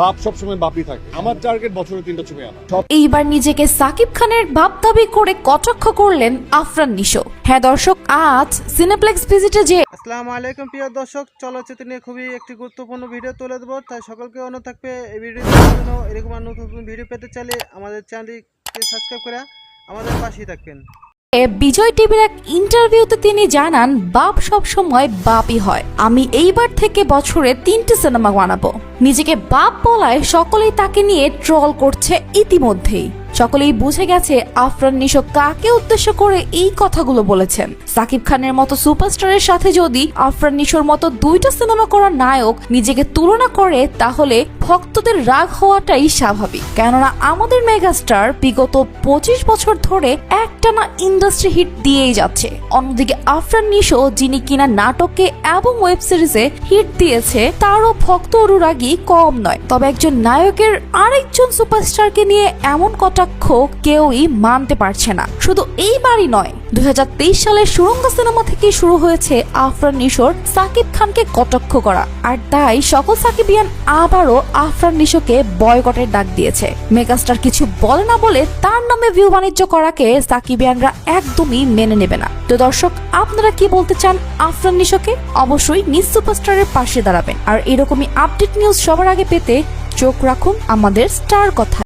বাপ সবসময় বাপই থাকে। আমার টার্গেট বছরে তিনটা ছবি আনা। এইবার নিজেকে সাকিব খানের বাপ দাবি করে কটাক্ষ করলেন আফরান নিশো। হ্যাঁ দর্শক আজ সিনেপ্লেক্স ভিজিটে যে আসসালামু আলাইকুম প্রিয় দর্শক চলচ্চিত্র নিয়ে খুবই একটি গুরুত্বপূর্ণ ভিডিও তুলে দেবো তাই সকলকে অনুরোধ থাকবে এই ভিডিও জন্য। এরকম নতুন নতুন ভিডিও পেতে চাইলে আমাদের চ্যানেলটিকে সাবস্ক্রাইব করে আমাদের পাশেই থাকবেন। বিজয় টিভির এক ইন্টারভিউতে তিনি জানান, বাপ সব সময় বাপই হয়। আমি এইবার থেকে বছরে তিনটি সিনেমা বানাবো। নিজেকে বাপ বলায় সকলেই তাকে নিয়ে ট্রল করছে ইতিমধ্যেই। সকলেই বুঝে গেছে আফরান নিশো কাকে উদ্দেশ্য করে এই কথাগুলো বলেছেন। সাকিব খানের মতো সুপারস্টারের সাথে যদি আফরান নিশোর মতো দুইটা সিনেমা করা নায়ক নিজেকে তুলনা করে, তাহলে ভক্তদের রাগ হওয়াটাই স্বাভাবিক। কেননা আমাদের মেগাস্টার বিগত পঁচিশ বছর ধরে একটানা ইন্ডাস্ট্রি হিট দিয়েই যাচ্ছে। অন্যদিকে আফরান নিশো, যিনি কিনা নাটকে এবং ওয়েব সিরিজে হিট দিয়েছে, তারও ভক্ত অনুরাগী কম নয়। তবে একজন নায়কের আরেকজন সুপারস্টারকে নিয়ে এমন কটাক্ষ কেউই মানতে পারছে না। শুধু এইবারই নয়, দুই সালের সুরঙ্গ সিনেমা থেকে শুরু হয়েছে আফরান নিশোর সাকিব খানকে কটাক্ষ করা। আর তাই সকল সাকিবিয়ান আবারও আফরান নিশোকে বয়কটের ডাক দিয়েছে। মেগাস্টার কিছু বলে না বলে তার নামে ভিউ বাণিজ্য করাকে সাকিবিয়ানরা একদমই মেনে নেবে না। তো দর্শক, আপনারা কি বলতে চান আফরান নিশোকে? অবশ্যই নিজ সুপারস্টারের পাশে দাঁড়াবেন। আর এরকমই আপডেট নিউজ সবার আগে পেতে চোখ রাখুন আমাদের স্টার কথা।